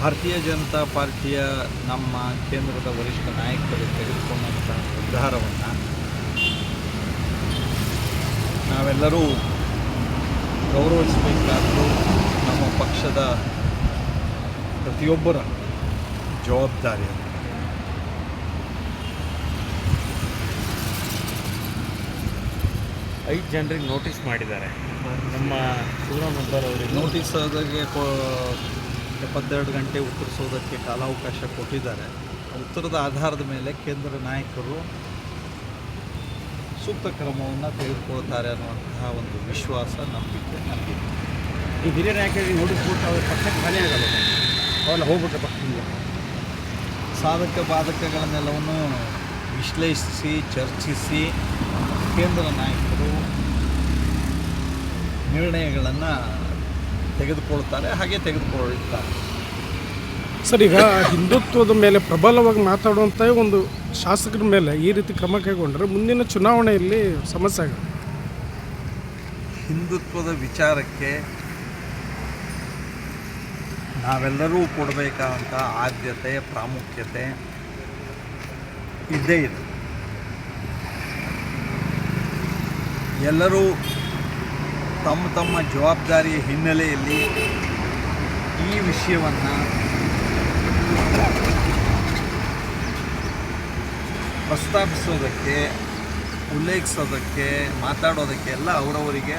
ಭಾರತೀಯ ಜನತಾ ಪಾರ್ಟಿಯ ನಮ್ಮ ಕೇಂದ್ರದ ವರಿಷ್ಠ ನಾಯಕರು ತೆಗೆದುಕೊಂಡಂಥ ನಿರ್ಧಾರವನ್ನು ನಾವೆಲ್ಲರೂ ಗೌರವಿಸಬೇಕಾದ್ರು ನಮ್ಮ ಪಕ್ಷದ ಪ್ರತಿಯೊಬ್ಬರ ಜವಾಬ್ದಾರಿ. ಐದು ಜನರಿಗೆ ನೋಟಿಸ್ ಮಾಡಿದ್ದಾರೆ ನಮ್ಮ ಶಿವರಾಮಬ್ಬರ್ ಅವರಿಗೆ ನೋಟಿಸ್ ಅದಕ್ಕೆ ಎಪ್ಪತ್ತೆರಡು ಗಂಟೆ ಉತ್ತರಿಸೋದಕ್ಕೆ ಕಾಲಾವಕಾಶ ಕೊಟ್ಟಿದ್ದಾರೆ. ಉತ್ತರದ ಆಧಾರದ ಮೇಲೆ ಕೇಂದ್ರ ನಾಯಕರು ಸೂಕ್ತ ಕ್ರಮವನ್ನು ತೆಗೆದುಕೊಳ್ತಾರೆ ಅನ್ನುವಂತಹ ಒಂದು ವಿಶ್ವಾಸ ನಂಬಿಕೆ ನನಗಿದೆ ಈ ಹಿರಿಯ ನಾಯಕರಿಗೆ ನೋಡಿಸ್ಬಿಟ್ಟು ಅವ್ರ ಪಕ್ಷಕ್ಕೆ ಹಾನಿ ಆಗಲ್ಲ. ಅವೆಲ್ಲ ಹೋಗ್ಬಿಟ್ರೆ ಪಕ್ಷದಿಂದ ಸಾಧಕ ಬಾಧಕಗಳನ್ನೆಲ್ಲವನ್ನು ವಿಶ್ಲೇಷಿಸಿ ಚರ್ಚಿಸಿ ಕೇಂದ್ರ ನಾಯಕರು ನಿರ್ಣಯಗಳನ್ನು ತೆಗೆದುಕೊಳ್ತಾರೆ ಹಾಗೆ ತೆಗೆದುಕೊಳ್ಳುತ್ತಾರೆ. ಸರ್ ಈಗ ಹಿಂದುತ್ವದ ಮೇಲೆ ಪ್ರಬಲವಾಗಿ ಮಾತಾಡುವಂಥ ಒಂದು ಶಾಸಕರ ಮೇಲೆ ಈ ರೀತಿ ಕ್ರಮ ಕೈಗೊಂಡರೆ ಮುಂದಿನ ಚುನಾವಣೆಯಲ್ಲಿ ಸಮಸ್ಯೆ ಆಗುತ್ತೆ. ಹಿಂದುತ್ವದ ವಿಚಾರಕ್ಕೆ ನಾವೆಲ್ಲರೂ ಕೊಡಬೇಕಾದಂಥ ಆದ್ಯತೆ ಪ್ರಾಮುಖ್ಯತೆ ಇದ್ದೇ ಇದೆ. ಎಲ್ಲರೂ ತಮ್ಮ ತಮ್ಮ ಜವಾಬ್ದಾರಿಯ ಹಿನ್ನೆಲೆಯಲ್ಲಿ ಈ ವಿಷಯವನ್ನು ಪ್ರಸ್ತಾಪಿಸೋದಕ್ಕೆ ಉಲ್ಲೇಖಿಸೋದಕ್ಕೆ ಮಾತಾಡೋದಕ್ಕೆ ಎಲ್ಲ ಅವರವರಿಗೆ